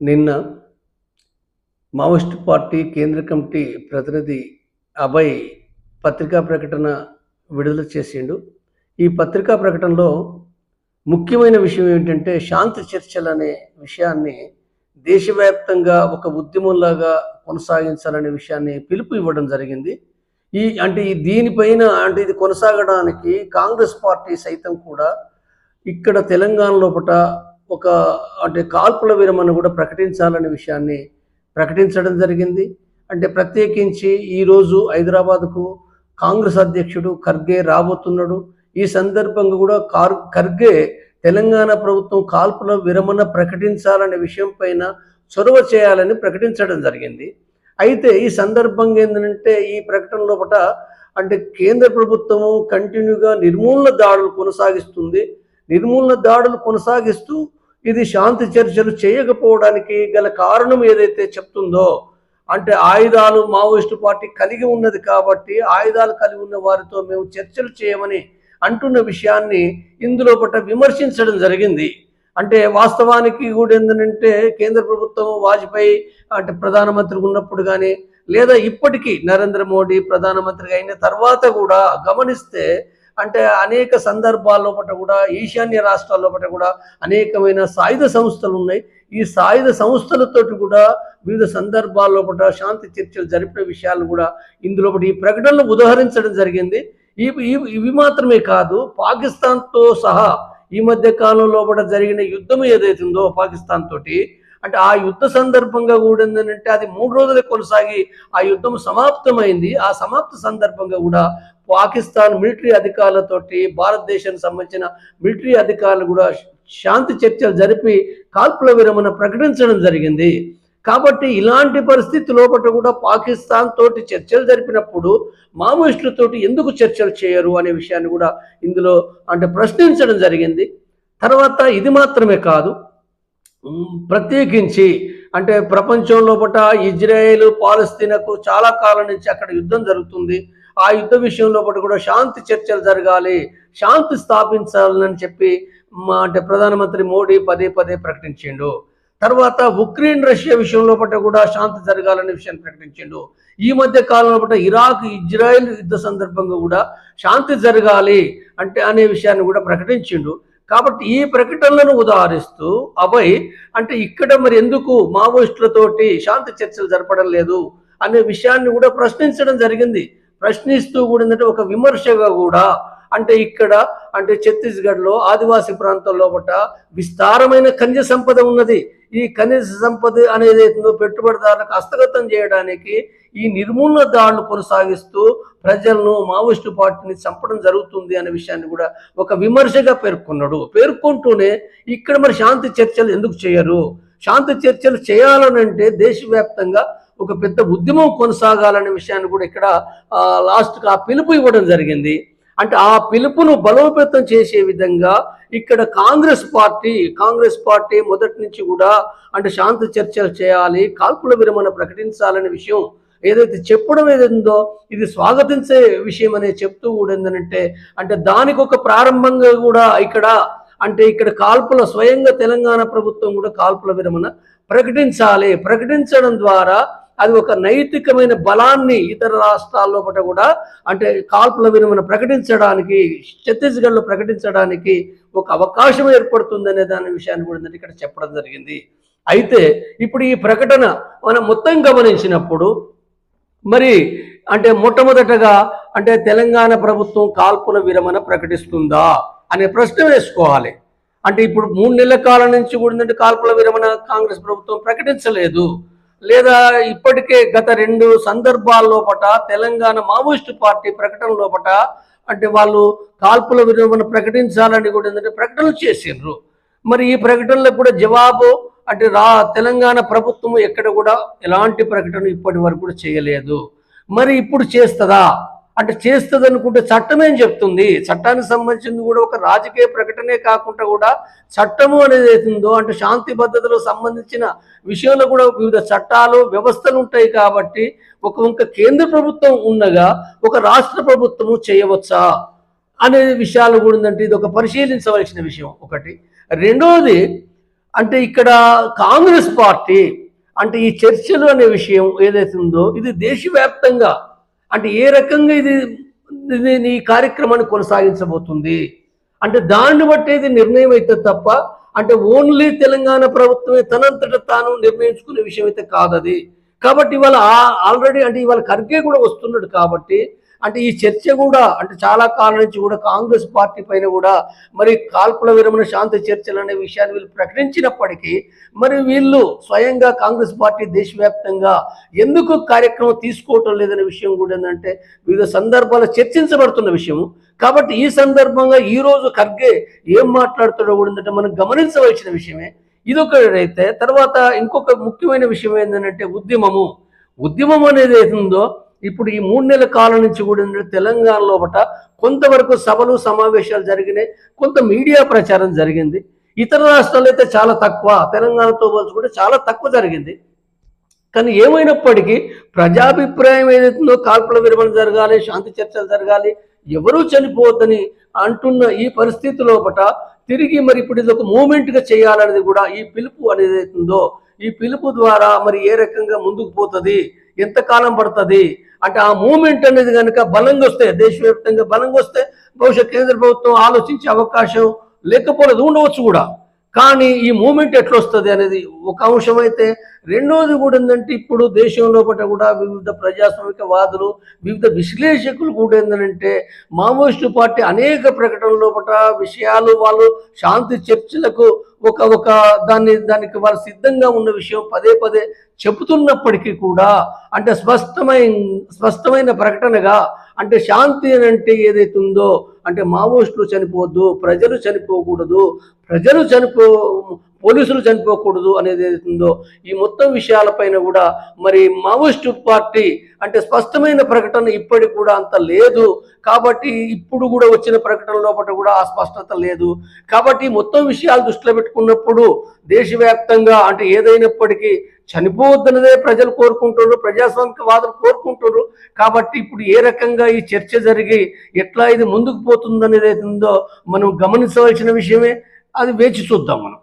నిన్న Maoist party కేంద్ర committee ప్రతినిధి అభయ్ పత్రికా ప్రకటన విడుదల చేసిండు. ఈ పత్రికా ప్రకటనలో ముఖ్యమైన విషయం ఏంటంటే శాంతి చర్చలు అనే విషయాన్ని దేశవ్యాప్తంగా ఒక ఉద్యమంలాగా కొనసాగించాలనే విషయాన్ని పిలుపు ఇవ్వడం జరిగింది. ఈ అంటే ఈ దీనిపైన అంటే ఇది కొనసాగడానికి కాంగ్రెస్ పార్టీ సైతం కూడా ఇక్కడ తెలంగాణ లోపల ఒక అంటే కాల్పుల విరమణ కూడా ప్రకటించాలనే విషయాన్ని ప్రకటించడం జరిగింది. అంటే ప్రత్యేకించి ఈరోజు హైదరాబాద్కు కాంగ్రెస్ అధ్యక్షుడు ఖర్గే రాబోతున్నాడు. ఈ సందర్భంగా కూడా కార్ ఖర్గే తెలంగాణ ప్రభుత్వం కాల్పుల విరమణ ప్రకటించాలనే విషయం పైన చొరవ చేయాలని ప్రకటించడం జరిగింది. అయితే ఈ సందర్భంగా ఏంటంటే ఈ ప్రకటన లోపల అంటే కేంద్ర ప్రభుత్వము కంటిన్యూగా నిర్మూలన దాడులు కొనసాగిస్తుంది. నిర్మూలన దాడులు కొనసాగిస్తూ ఇది శాంతి చర్చలు చేయకపోవడానికి గల కారణం ఏదైతే చెప్తుందో అంటే ఆయుధాలు మావోయిస్టు పార్టీ కలిగి ఉన్నది కాబట్టి ఆయుధాలు కలిగి ఉన్న వారితో మేము చర్చలు చేయమని అంటున్న విషయాన్ని ఇందులో పట్ల విమర్శించడం జరిగింది. అంటే వాస్తవానికి కూడా ఏంటంటే కేంద్ర ప్రభుత్వం వాజ్పేయి అంటే ప్రధానమంత్రి ఉన్నప్పుడు కానీ లేదా ఇప్పటికీ నరేంద్ర మోడీ ప్రధానమంత్రిగా అయిన తర్వాత కూడా గమనిస్తే అంటే అనేక సందర్భాల్లో పట్ల కూడా ఈశాన్య రాష్ట్రాల్లో పట్ల కూడా అనేకమైన సాయుధ సంస్థలు ఉన్నాయి. ఈ సాయుధ సంస్థలతోటి కూడా వివిధ సందర్భాల్లో పట్ల శాంతి చర్చలు జరిపిన విషయాలు కూడా ఇందులో ఈ ప్రకటనలు ఉదహరించడం జరిగింది. ఇవి ఇవి- మాత్రమే కాదు పాకిస్తాన్తో సహా ఈ మధ్య కాలంలో జరిగిన యుద్ధం ఏదైతుందో పాకిస్తాన్ తోటి అంటే ఆ యుద్ధ సందర్భంగా కూడా ఏంటంటే అది మూడు రోజులు కొనసాగి ఆ యుద్ధం సమాప్తమైంది. ఆ సమాప్త సందర్భంగా కూడా పాకిస్తాన్ మిలిటరీ అధికారులతోటి భారతదేశానికి సంబంధించిన మిలిటరీ అధికారులు కూడా శాంతి చర్చలు జరిపి కాల్పుల విరమణ ప్రకటించడం జరిగింది. కాబట్టి ఇలాంటి పరిస్థితి లోపల కూడా పాకిస్తాన్ తోటి చర్చలు జరిపినప్పుడు మావోయిస్టులతోటి ఎందుకు చర్చలు చేయరు అనే విషయాన్ని కూడా ఇందులో అంటే ప్రశ్నించడం జరిగింది. తర్వాత ఇది మాత్రమే కాదు ప్రత్యేకించి అంటే ప్రపంచంలో లోపల ఇజ్రాయేల్ పాలస్తీనకు చాలా కాలం నుంచి అక్కడ యుద్ధం జరుగుతుంది. ఆ యుద్ధ విషయంలో లోపల కూడా శాంతి చర్చలు జరగాలి శాంతి స్థాపించాలని చెప్పి మా అంటే ప్రధానమంత్రి మోడీ పదే పదే ప్రకటించిండు. తర్వాత ఉక్రెయిన్ రష్యా విషయంలో లోపల కూడా శాంతి జరగాలనే విషయాన్ని ప్రకటించిండు. ఈ మధ్య కాలంలో పట్ల ఇరాక్ ఇజ్రాయెల్ యుద్ధ సందర్భంగా కూడా శాంతి జరగాలి అంటే అనే విషయాన్ని కూడా ప్రకటించిండు. కాబట్టి ఈ ప్రకటనలను ఉదాహరిస్తూ అభయ్ అంటే ఇక్కడ మరి ఎందుకు మావోయిస్టులతోటి శాంతి చర్చలు జరపడం లేదు? అనే విషయాన్ని కూడా ప్రశ్నించడం జరిగింది. ప్రశ్నిస్తూ కూడా ఏంటంటే ఒక విమర్శగా కూడా అంటే ఇక్కడ అంటే ఛత్తీస్గఢ్లో ఆదివాసీ ప్రాంతం లోపల విస్తారమైన ఖనిజ సంపద ఉన్నది. ఈ ఖనిజ సంపద అనేది ఏదో పెట్టుబడిదారులకు హస్తగతం చేయడానికి ఈ నిర్మూలన దాడులు కొనసాగిస్తూ ప్రజలను మావోయిస్టు పార్టీని చంపడం జరుగుతుంది అనే విషయాన్ని కూడా ఒక విమర్శగా పేర్కొన్నాడు. పేర్కొంటూనే ఇక్కడ మరి శాంతి చర్చలు ఎందుకు చేయరు? శాంతి చర్చలు చేయాలనంటే దేశవ్యాప్తంగా ఒక పెద్ద ఉద్యమం కొనసాగాలనే విషయాన్ని కూడా ఇక్కడ లాస్ట్కి ఆ పిలుపు ఇవ్వడం జరిగింది. అంటే ఆ పిలుపును బలోపేతం చేసే విధంగా ఇక్కడ కాంగ్రెస్ పార్టీ కాంగ్రెస్ పార్టీ మొదటి నుంచి కూడా అంటే శాంతి చర్చలు చేయాలి కాల్పుల విరమణ ప్రకటించాలనే విషయం ఏదైతే చెప్పడం ఏదైందో ఇది స్వాగతించే విషయం అనేది చెప్తూ కూడా ఏంటంటే అంటే దానికి ఒక ప్రారంభంగా కూడా ఇక్కడ అంటే ఇక్కడ కాల్పుల స్వయంగా తెలంగాణ ప్రభుత్వం కూడా కాల్పుల విరమణ ప్రకటించాలి. ప్రకటించడం ద్వారా అది ఒక నైతికమైన బలాన్ని ఇతర రాష్ట్రాల్లో పట్ల కూడా అంటే కాల్పుల విరమణ ప్రకటించడానికి ఛత్తీస్గఢ్లో ప్రకటించడానికి ఒక అవకాశం ఏర్పడుతుందనే దాని విషయాన్ని కూడా ఇక్కడ చెప్పడం జరిగింది. అయితే ఇప్పుడు ఈ ప్రకటన మనం మొత్తం గమనించినప్పుడు మరి అంటే మొట్టమొదటగా అంటే తెలంగాణ ప్రభుత్వం కాల్పుల విరమణ ప్రకటిస్తుందా అనే ప్రశ్న వేసుకోవాలి. అంటే ఇప్పుడు మూడు నెలల కాలం నుంచి కూడా కాల్పుల విరమణ కాంగ్రెస్ ప్రభుత్వం ప్రకటించలేదు. లేదా ఇప్పటికే గత రెండు సందర్భాల్లో పట తెలంగాణ మావోయిస్టు పార్టీ ప్రకటన లోపట అంటే వాళ్ళు కాల్పుల విరమణ ప్రకటించాలని కూడా ఏంటంటే ప్రకటనలు చేసిండ్రు. మరి ఈ ప్రకటనలకు కూడా జవాబు అంటే రా తెలంగాణ ప్రభుత్వం ఎక్కడ కూడా ఎలాంటి ప్రకటన ఇప్పటి వరకు కూడా చేయలేదు. మరి ఇప్పుడు చేస్తుందా? అంటే చేస్తుంది అనుకుంటే చట్టమేం చెప్తుంది. చట్టానికి సంబంధించింది కూడా ఒక రాజకీయ ప్రకటనే కాకుండా కూడా చట్టము అనేది అవుతుందో అంటే శాంతి భద్రతలకు సంబంధించిన విషయంలో కూడా వివిధ చట్టాలు వ్యవస్థలు ఉంటాయి కాబట్టి ఒక ఇంకా కేంద్ర ప్రభుత్వం ఉండగా ఒక రాష్ట్ర ప్రభుత్వము చేయవచ్చా అనే విషయాలు కూడా ఉందంటే ఇది ఒక పరిశీలించవలసిన విషయం ఒకటి. రెండవది అంటే ఇక్కడ కాంగ్రెస్ పార్టీ అంటే ఈ చర్చలు అనే విషయం ఏదైతుందో ఉందో ఇది దేశవ్యాప్తంగా అంటే ఏ రకంగా ఇది నీ కార్యక్రమాన్ని కొనసాగించబోతుంది? అంటే దాన్ని బట్టి ఇది నిర్ణయం అయితే తప్ప అంటే ఓన్లీ తెలంగాణ ప్రభుత్వమే తనంతట తాను నిర్ణయించుకునే విషయం అయితే కాదది. కాబట్టి ఇవాళ ఆల్రెడీ అంటే ఇవాళ ఖర్గే కూడా వస్తున్నాడు కాబట్టి అంటే ఈ చర్చ కూడా అంటే చాలా కాలం నుంచి కూడా కాంగ్రెస్ పార్టీ పైన కూడా మరి కాల్పుల విరమణ శాంతి చర్చలు అనే విషయాన్ని వీళ్ళు ప్రకటించినప్పటికీ మరి వీళ్ళు స్వయంగా కాంగ్రెస్ పార్టీ దేశవ్యాప్తంగా ఎందుకు కార్యక్రమం తీసుకోవటం లేదనే విషయం కూడా ఏంటంటే వివిధ సందర్భాలు చర్చించబడుతున్న విషయము. కాబట్టి ఈ సందర్భంగా ఈ రోజు ఖర్గే ఏం మాట్లాడుతాడో కూడా ఏంటంటే మనం గమనించవలసిన విషయమే. ఇదొకటైతే తర్వాత ఇంకొక ముఖ్యమైన విషయం ఏంటంటే ఉద్యమము. ఉద్యమం అనేది ఏదో ఇప్పుడు ఈ మూడు నెలల కాలం నుంచి కూడా తెలంగాణ లోపల కొంతవరకు సభలు సమావేశాలు జరిగినాయి కొంత మీడియా ప్రచారం జరిగింది. ఇతర రాష్ట్రాల్లో అయితే చాలా తక్కువ తెలంగాణతో పోల్చుకుంటే చాలా తక్కువ జరిగింది. కానీ ఏమైనప్పటికీ ప్రజాభిప్రాయం ఏదైతుందో కాల్పుల విరమణ జరగాలి శాంతి చర్చలు జరగాలి ఎవరూ చనిపోవద్దని అంటున్న ఈ పరిస్థితి లోపట తిరిగి మరి ఇప్పుడు ఇది ఒక మూమెంట్గా చేయాలనేది కూడా ఈ పిలుపు అనేది అవుతుందో ఈ పిలుపు ద్వారా మరి ఏ రకంగా ముందుకు పోతుంది ఎంతకాలం పడుతుంది అంటే ఆ మూమెంట్ అనేది కనుక బలంగా వస్తే దేశవ్యాప్తంగా బలంగా వస్తే బహుశా కేంద్ర ప్రభుత్వం ఆలోచించే అవకాశం లేకపోలేదు ఉండవచ్చు కూడా. కానీ ఈ మూమెంట్ ఎట్లొస్తుంది అనేది ఒక అంశం అయితే. రెండోది కూడా ఏంటంటే ఇప్పుడు దేశం లోపల కూడా వివిధ ప్రజాస్వామిక వాదులు వివిధ విశ్లేషకులు కూడా ఏంటంటే మావోయిస్టు పార్టీ అనేక ప్రకటనల లోపల విషయాలు వాళ్ళు శాంతి చర్చలకు ఒక ఒక దాన్ని దానికి వాళ్ళు సిద్ధంగా ఉన్న విషయం పదే పదే చెబుతున్నప్పటికీ కూడా అంటే స్పష్టమైన స్పష్టమైన ప్రకటనగా అంటే శాంతి అని అంటే ఏదైతుందో అంటే మావోయిస్టులు చనిపోవద్దు ప్రజలు చనిపోకూడదు ప్రజలు చనిపో పోలీసులు చనిపోకూడదు అనేది ఏదైతుందో ఈ మొత్తం విషయాలపైన కూడా మరి మావోయిస్టు పార్టీ అంటే స్పష్టమైన ప్రకటన ఇప్పటికి కూడా అంత లేదు. కాబట్టి ఇప్పుడు కూడా వచ్చిన ప్రకటన లోపల కూడా ఆ స్పష్టత లేదు. కాబట్టి మొత్తం విషయాలు దృష్టిలో పెట్టుకున్నప్పుడు దేశవ్యాప్తంగా అంటే ఏదైనప్పటికీ చనిపోవద్దన్నదే ప్రజలు కోరుకుంటున్నారు ప్రజాస్వామిక వాదులు కోరుకుంటున్నారు. కాబట్టి ఇప్పుడు ఏ రకంగా ఈ చర్చ జరిగి ఎట్లా ఇది ముందుకు పోతుందనేది ఏది ఉందో మనం గమనించవలసిన విషయమే. అది వేచి చూద్దాం మనం.